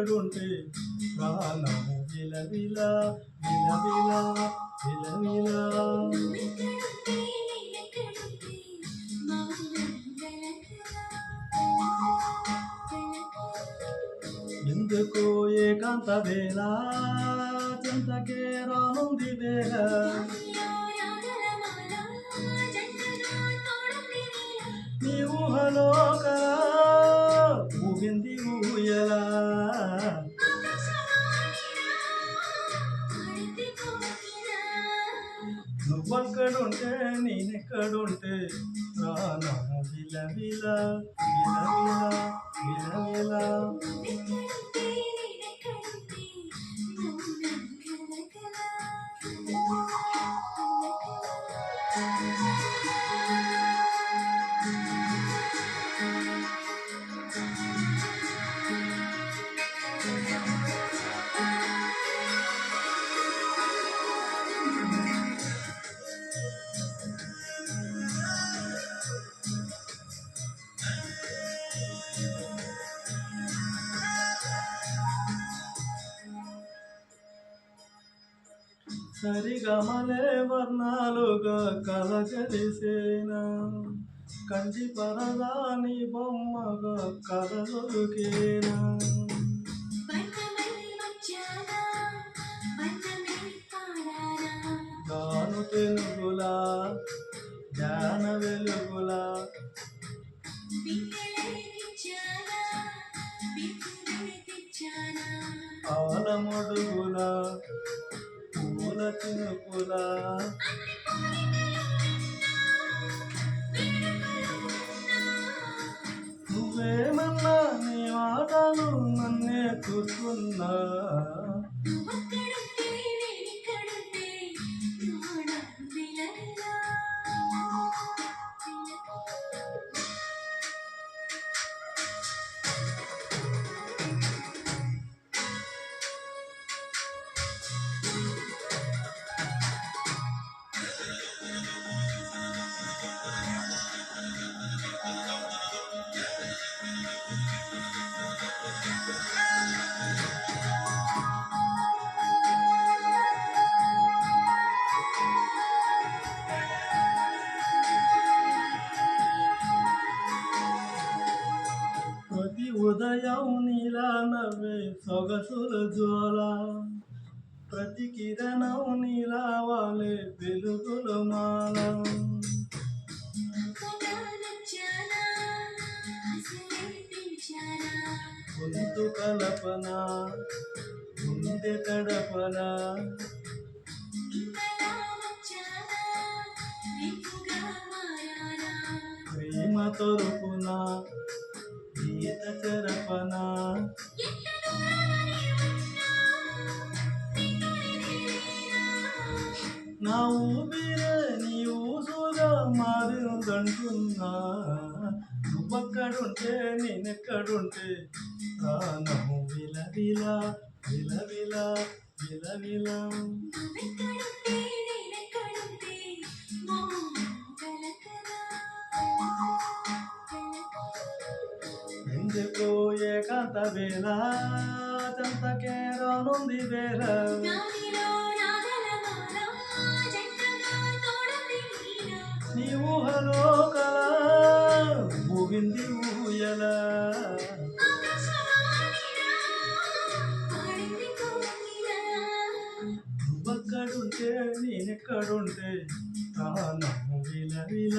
అతడుంటే ప్రాణము విలవిలా విలవిలా విలవిలా. ఎందుకో ఏకాంత వేళ చింతకే రానుంది వేళ. నీ ఊహలో కల నువ్వక్కడుంటే నేనెక్కడుంటే ప్రాణం విలవిల విలవిల విలవిల నువ్వెక్కడుంటే నేనెక్కడుంటే సరిగమలే వర్ణాలుగా కలగలిసేనా కంటి పరదాని బొమ్మగా కలలుకేనా గాను తెలుగులా జ్ఞాన వెలుగులా పూల నువ్వేమన్నా నీ మాటలు నన్నే కూర్చున్నా నీలా సొగసుల జ్వాల. ప్రతి కిరణం నీలావాలే వెలుగుల మాల. అంతగా గొంతు కలపన గుండె తడపన. ప్రేమ తొరుపునా నా ఊపిరే నీ ఊసుగా మారిందంటున్నా. నువ్వక్కడుంటే నేనెక్కడుంటే ప్రాణము విలవిల విలవిల విలవిల. ఎందుకు ఏకాంత వేళ చంతకే రానుంది వేళ నీ ఊహలో కల ఊగింది ఊయల. నువ్వక్కడుంటే నేనెక్కడుంటే ప్రాణము విలవిల.